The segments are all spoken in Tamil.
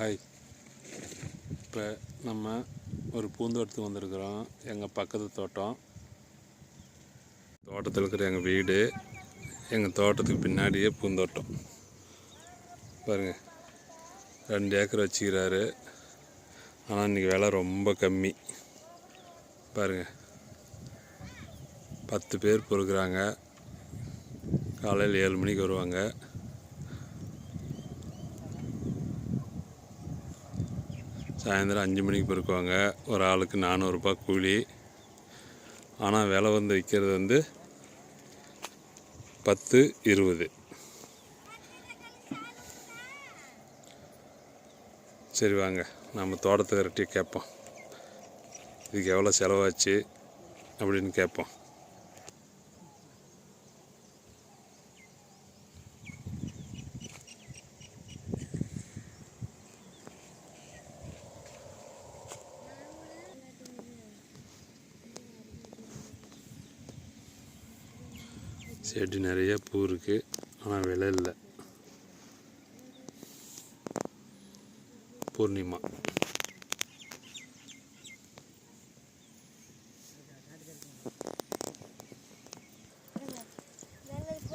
ஹாய் இப்போ நம்ம ஒரு பூந்தோட்டத்துக்கு வந்திருக்கிறோம். எங்கள் பக்கத்து தோட்டம். தோட்டத்தில் இருக்கிற எங்கள் வீடு எங்கள் தோட்டத்துக்கு பின்னாடியே பூந்தோட்டம். பாருங்கள் ரெண்டு ஏக்கர் வச்சுக்கிறாரு. ஆனால் இன்றைக்கி விலை ரொம்ப கம்மி. பாருங்கள் பத்து பேர் பொறுக்கிறாங்க. காலையில் ஏழு மணிக்கு வருவாங்க. சாயந்தரம் அஞ்சு மணிக்கு பெருக்குவாங்க ஒரு ஆளுக்கு நானூறுரூபா கூலி. ஆனால் விலை வந்து விற்கிறது வந்து பத்து இருபது. சரி வாங்க நம்ம தோட்டத்தை விரட்டி கேட்போம். இதுக்கு எவ்வளோ செலவாச்சு அப்படின்னு கேட்போம். செடி நிறைய பூ இருக்குது ஆனால் விலை இல்லை. பூர்ணிமா.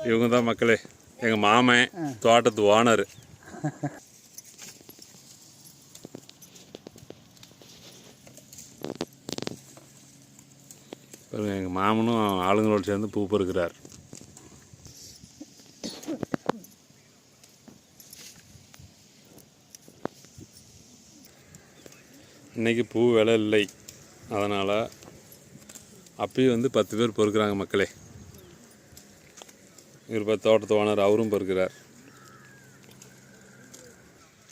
இவங்க தான் மக்களே எங்கள் மாமன் தோட்டத்து ஓனர். எங்கள் மாமனும் ஆளுங்களோடு சேர்ந்து பூ பொறுக்கிறார். இன்னைக்கு பூ விலை இல்லை. அதனால் அப்பயும் வந்து பத்து பேர் பொறுக்கிறாங்க மக்களே. இவர் பத்து தோட்டத்து ஓனர் அவரும் பொறுக்கிறார்.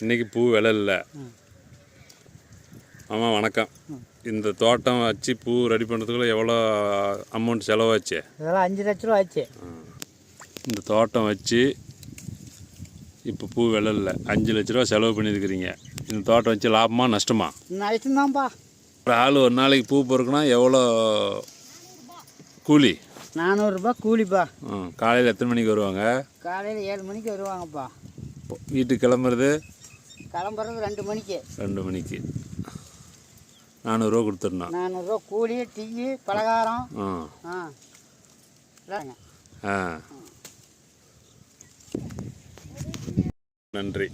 இன்னைக்கு பூ விலை இல்லை. ஆமாம் வணக்கம். இந்த தோட்டம் வச்சு பூ ரெடி பண்ணுறதுக்குள்ள எவ்வளோ அமௌண்ட் செலவாச்சு? இதெல்லாம் அஞ்சு லட்ச ரூபா ஆச்சு. இந்த தோட்டம் வச்சு இப்போ பூ விலை இல்லை. அஞ்சு லட்ச ரூபா செலவு பண்ணியிருக்கிறீங்க. இந்த தோட்டம் வச்சு லாபமா நஷ்டமா? நஷ்டம்தான்ப்பா ஒரு ஆள் ஒரு நாளைக்கு பூ பொறுக்குனா எவ்வளோ கூலி? நானூறுரூபா கூலிப்பா. ம் காலையில் எத்தனை மணிக்கு வருவாங்க? காலையில் ஏழு மணிக்கு வருவாங்கப்பா. வீட்டுக்கு கிளம்புறது? கிளம்புறது ரெண்டு மணிக்கு. ரெண்டு மணிக்கு. நானூறுரூவா கொடுத்துடணும். நானூறுரூவா கூலி டீ பலகாரம். ஆ. ஆ. நன்றி.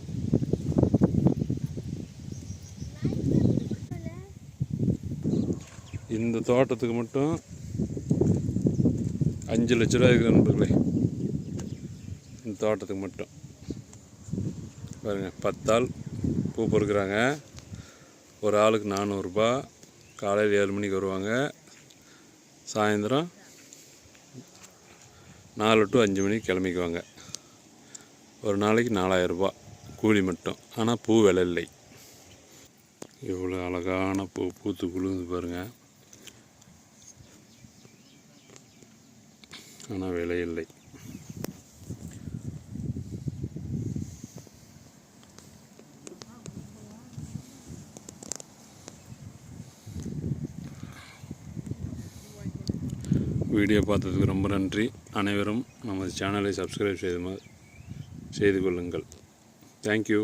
இந்த தோட்டத்துக்கு மட்டும் அஞ்சு லட்ச ரூபா இருக்குது நண்பர்களே. இந்த தோட்டத்துக்கு மட்டும். பாருங்க பத்தாள் பூ பொறுக்கிறாங்க. ஒரு ஆளுக்கு நானூறுரூபா காலையில் ஏழு மணிக்கு வருவாங்க. சாயந்தரம் நாலு டு அஞ்சு மணிக்கு கிளம்பிக்குவாங்க. ஒரு நாளைக்கு நாலாயிரரூபா கூலி மட்டும். ஆனால் பூ விலை இல்லை. எவ்வளோ அழகான பூ. பூத்து குழுந்து பாருங்கள் ஆனால் விலை இல்லை. வீடியோ பார்த்ததுக்கு ரொம்ப நன்றி. அனைவரும் நமது சேனலை சப்ஸ்கிரைப் செய்து செய்து கொள்ளுங்கள். தேங்க்யூ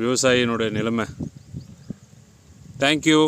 விவசாயினுடைய நிலைமை. தேங்க்யூ